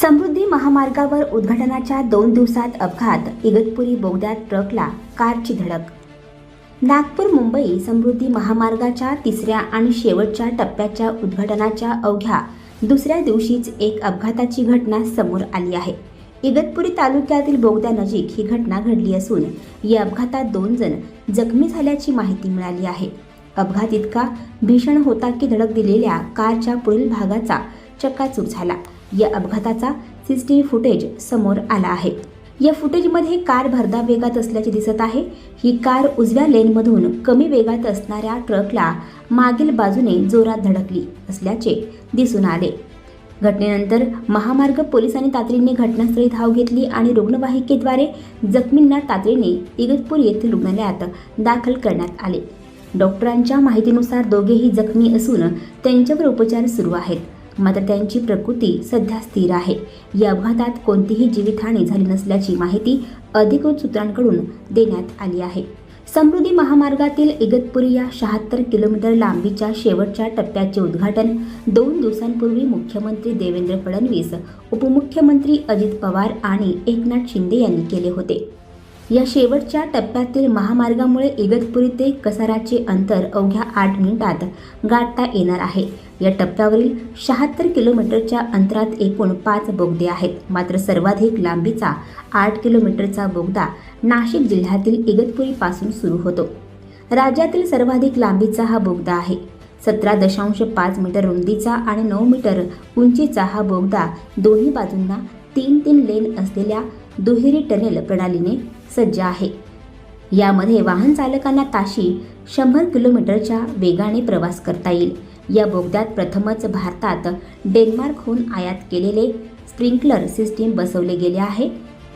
समृद्धी महामार्गावर उद्घाटनाच्या दोन दिवसात अपघात इगतपुरी बोगद्यात ट्रकला कारची धडक. नागपूर मुंबई समृद्धी महामार्गाच्या तिसऱ्या आणि शेवटच्या टप्प्याच्या उद्घाटनाच्या अवघ्या दुसऱ्या दिवशीच एक अपघाताची घटना समोर आली आहे. इगतपुरी तालुक्यातील बोगद्यानजीक ही घटना घडली असून या अपघातात दोन जण जखमी झाल्याची माहिती मिळाली आहे. अपघात इतका भीषण होता की धडक दिलेल्या कारच्या पुढील भागाचा चक्काचूर झाला. या अपघाताचा सीसीटीव्ही फुटेज समोर आला आहे. या फुटेजमध्ये कार भरधाव वेगात असल्याचे दिसत आहे. ही कार उजव्या लेनमधून कमी वेगात असणाऱ्या ट्रकला मागील बाजूने जोरात धडकली असल्याचे दिसून आले. घटनेनंतर महामार्ग पोलिसांनी तातडीने घटनास्थळी धाव घेतली आणि रुग्णवाहिकेद्वारे जखमींना तातडीने इगतपूर येथील रुग्णालयात दाखल करण्यात आले. डॉक्टरांच्या माहितीनुसार दोघेही जखमी असून त्यांच्यावर उपचार सुरू आहेत. मात्र त्यांची प्रकृती सध्या स्थिर आहे. या अपघातात कोणतीही जीवितहानी झाली नसल्याची माहिती अधिकृत सूत्रांकडून देण्यात आली आहे. समृद्धी महामार्गातील इगतपुरी या शहात्तर किलोमीटर लांबीच्या शेवटच्या टप्प्याचे उद्घाटन दोन दिवसांपूर्वी मुख्यमंत्री देवेंद्र फडणवीस उपमुख्यमंत्री अजित पवार आणि एकनाथ शिंदे यांनी केले होते. या शेवटच्या टप्प्यातील महामार्गामुळे इगतपुरी ते कसाराचे अंतर अवघ्या आठ मिनिटात गाठता येणार आहे. या टप्प्यावरील शहात्तर किलोमीटरच्या अंतरात एकूण पाच बोगदे आहेत. मात्र सर्वाधिक लांबीचा आठ किलोमीटरचा बोगदा नाशिक जिल्ह्यातील इगतपुरीपासून सुरू होतो. राज्यातील सर्वाधिक लांबीचा हा बोगदा आहे. सतरा दशांश पाच मीटर रुंदीचा आणि नऊ मीटर उंचीचा हा बोगदा दोन्ही बाजूंना तीन तीन लेन असलेल्या दुहेरी टनेल प्रणालीने सज्ज आहे. यामध्ये वाहन चालकांना ताशी शंभर किलोमीटरच्या वेगाने प्रवास करता येईल. या बोगद्यात प्रथमच भारतात डेन्मार्कहून आयात केलेले स्प्रिंकलर सिस्टीम बसवले गेले आहे.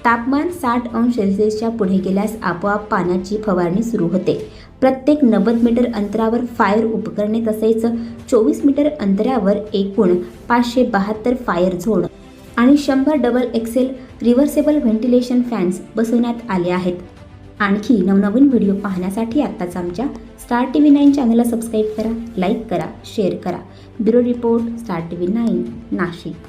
तापमान साठ अंश सेल्सिअसच्या पुढे गेल्यास आपोआप पाण्याची फवारणी सुरू होते. प्रत्येक नव्वद मीटर अंतरावर फायर उपकरणे तसेच चोवीस मीटर अंतरावर एकूण पाचशे बहात्तर फायर झोन आणि शंभर double axle reversible ventilation fans बसवण्यात आले आहेत. आणखी नवनवीन व्हिडिओ पाहण्यासाठी आत्ताच आमच्या स्टार टी व्ही नाईन चॅनलला सबस्क्राईब करा लाईक करा शेअर करा. Bureau report Star T V nine Nashik.